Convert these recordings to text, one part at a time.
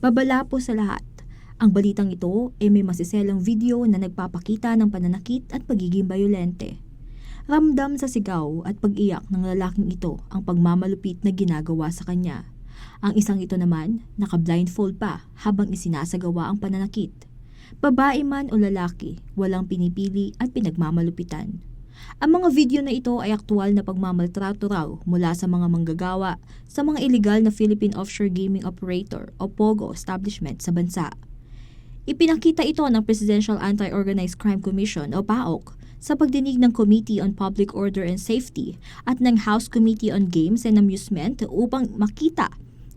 Babala po sa lahat. Ang balitang ito ay may masiselang video na nagpapakita ng pananakit at pagiging bayolente. Ramdam sa sigaw at pag-iyak ng lalaking ito ang pagmamalupit na ginagawa sa kanya. Ang isang ito naman, naka-blindfold pa habang isinasagawa ang pananakit. Babae man o lalaki, walang pinipili at pinagmamalupitan. Ang mga video na ito ay aktual na pagmamaltrato raw mula sa mga manggagawa sa mga illegal na Philippine Offshore Gaming Operator o POGO establishment sa bansa. Ipinakita ito ng Presidential Anti-Organized Crime Commission o PAOK sa pagdinig ng Committee on Public Order and Safety at ng House Committee on Games and Amusement upang makita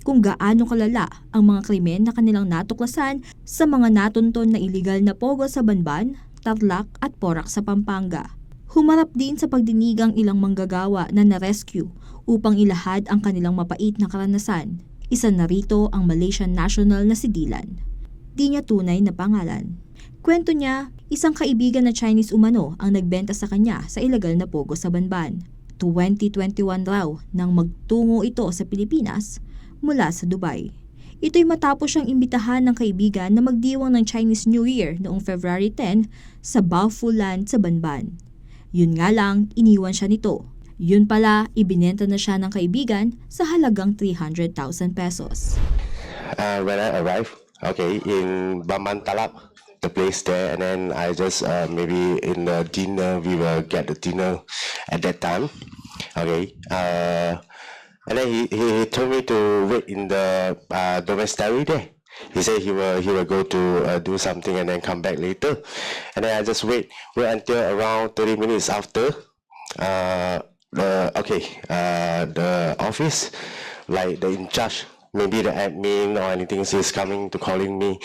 kung gaano kalala ang mga krimen na kanilang natuklasan sa mga natunton na illegal na pogo sa Banban, Tarlac at Porac sa Pampanga. Humarap din sa pagdinig ang ilang manggagawa na na-rescue upang ilahad ang kanilang mapait na karanasan. Isa na rito ang Malaysian national na si Dylan. Di niya tunay na pangalan. Kwento niya, isang kaibigan na Chinese umano ang nagbenta sa kanya sa ilegal na pogo sa Banban. 2021 raw nang magtungo ito sa Pilipinas mula sa Dubai. Ito'y matapos siyang imbitahan ng kaibigan na magdiwang ng Chinese New Year noong February 10 sa Baofu Land sa Banban. Yun nga lang, iniwan siya nito. Yun pala, ibinenta na siya ng kaibigan sa halagang 300,000 pesos. uh, when I arrived, okay, in Baman Talap, the place there, and then I just uh, maybe in the dinner we will get the dinner at that time, okay. Uh, and then he, he, told me to wait in the uh, domiciliary there. He said he will he will go to uh, do something and then come back later, and then I just wait wait until around thirty minutes after. Uh, the okay uh, the office like the in charge maybe the admin or anything is coming to calling me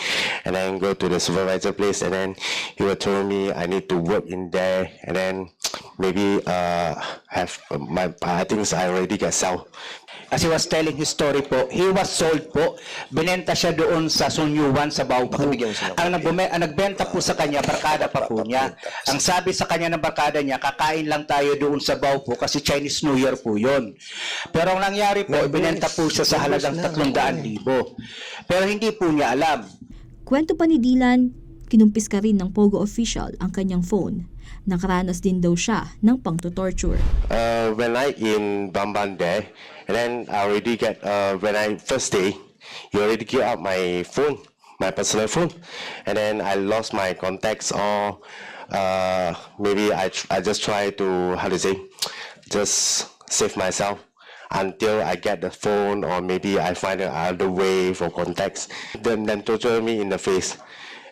and then go to the supervisor place and then he will tell me I need to work in there and then maybe uh have my I think I already get sell As he was telling his story po, he was sold po. Binenta siya doon sa Sunyuan sa Baupu. Ang, nagbume, ang nagbenta po sa kanya, barkada pa po niya. Ang sabi sa kanya ng barkada niya, kakain lang tayo doon sa Baupu kasi Chinese New Year po yon. Pero ang nangyari po, binenta po siya sa halagang 300,000. Pero hindi po niya alam. Kwento pa ni Dylan, kinumpis ka rin ng Pogo official ang kanyang phone. Nakaranas din daw siya ng pangto-torture. uh when I in Bamban there and then I already get uh when I first day you already give out my phone my personal phone. And then I lost my contacts or uh maybe I I just try to how to say just save myself until I get the phone or maybe I find another way for contacts. Then then torture me in the face.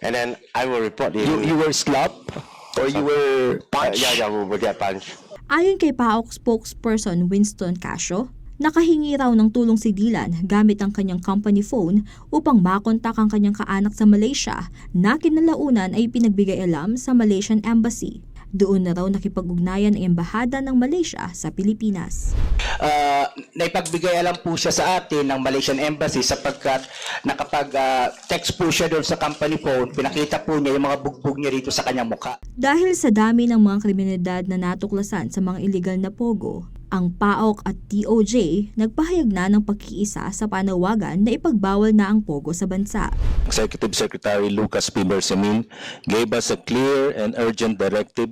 And then I will report it You, you were slapped or you were uh, punched? yeah yeah we will get punched. Ayon kay PAOK spokesperson Winston Casio, nakahingi raw ng tulong si Dylan gamit ang kanyang company phone upang makontak ang kanyang kaanak sa Malaysia na kinalaunan ay pinagbigay alam sa Malaysian Embassy. Doon na raw nakipag-ugnayan ang embahada ng Malaysia sa Pilipinas. uh, naipagbigay alam po siya sa atin ng Malaysian Embassy sapagkat nakapag-text po siya doon sa company phone, pinakita po niya yung mga bugbog niya rito sa kanyang mukha. Dahil sa dami ng mga kriminalidad na natuklasan sa mga illegal na pogo, ang PAOK at DOJ nagpahayag na ng pagkiisa sa panawagan na ipagbawal na ang pogo sa bansa. Executive Secretary Lucas P. Bersamin gave us a clear and urgent directive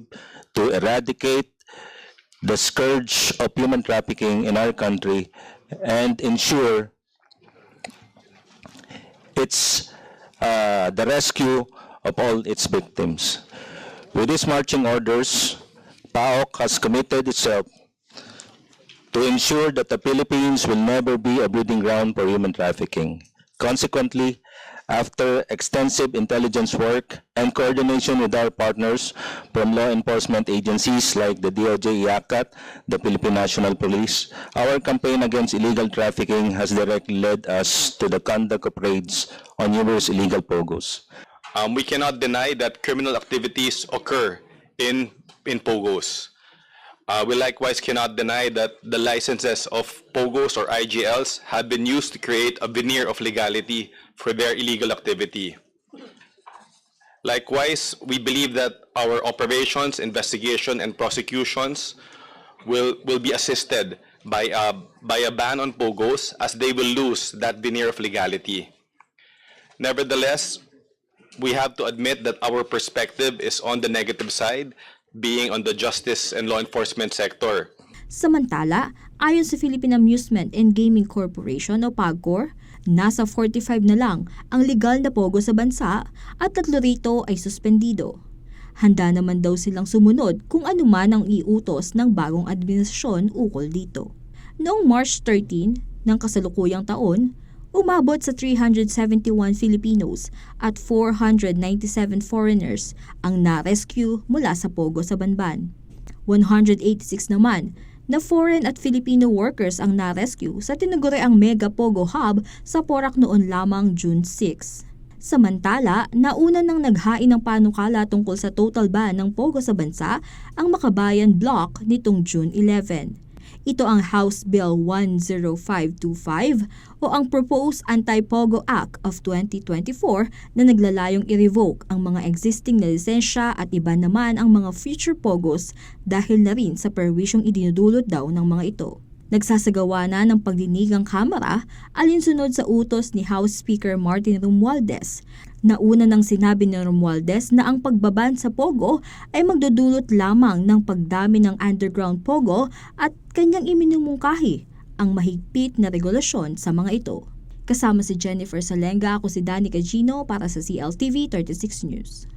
to eradicate the scourge of human trafficking in our country and ensure its uh, the rescue of all its victims. With these marching orders, PAOK has committed itself to ensure that the Philippines will never be a breeding ground for human trafficking. Consequently, after extensive intelligence work and coordination with our partners from law enforcement agencies like the DOJ, IACAT, the Philippine National Police, our campaign against illegal trafficking has directly led us to the conduct of raids on numerous illegal pogos. Um, we cannot deny that criminal activities occur in, in POGOs. Uh, we likewise cannot deny that the licenses of POGOs or IGLs have been used to create a veneer of legality for their illegal activity. Likewise, we believe that our operations, investigation, and prosecutions will, will be assisted by a, by a ban on pogos as they will lose that veneer of legality. Nevertheless, we have to admit that our perspective is on the negative side, being on the justice and law enforcement sector. Samantala, ayon sa Philippine Amusement and Gaming Corporation o PAGCOR, nasa 45 na lang ang legal na pogo sa bansa at tatlo rito ay suspendido. Handa naman daw silang sumunod kung ano man ang iutos ng bagong administrasyon ukol dito. Noong March 13 ng kasalukuyang taon, umabot sa 371 Filipinos at 497 foreigners ang na-rescue mula sa pogo sa Banban. 186 naman na foreign at Filipino workers ang na-rescue sa tinaguriang Mega Pogo Hub sa Porac noon lamang June 6. Samantala, nauna nang naghain ng panukala tungkol sa total ban ng Pogo sa bansa ang Makabayan Block nitong June 11. Ito ang House Bill 10525 o ang Proposed Anti-Pogo Act of 2024 na naglalayong i-revoke ang mga existing na lisensya at iba naman ang mga future Pogos dahil na rin sa perwisyong idinudulot daw ng mga ito. Nagsasagawa na ng pagdinig ang Kamara alinsunod sa utos ni House Speaker Martin Romualdez. Nauna nang sinabi ni Romualdez na ang pagbaban sa Pogo ay magdudulot lamang ng pagdami ng underground Pogo at kanyang iminumungkahi ang mahigpit na regulasyon sa mga ito. Kasama si Jennifer Salenga, ako si Danny Cagino para sa CLTV 36 News.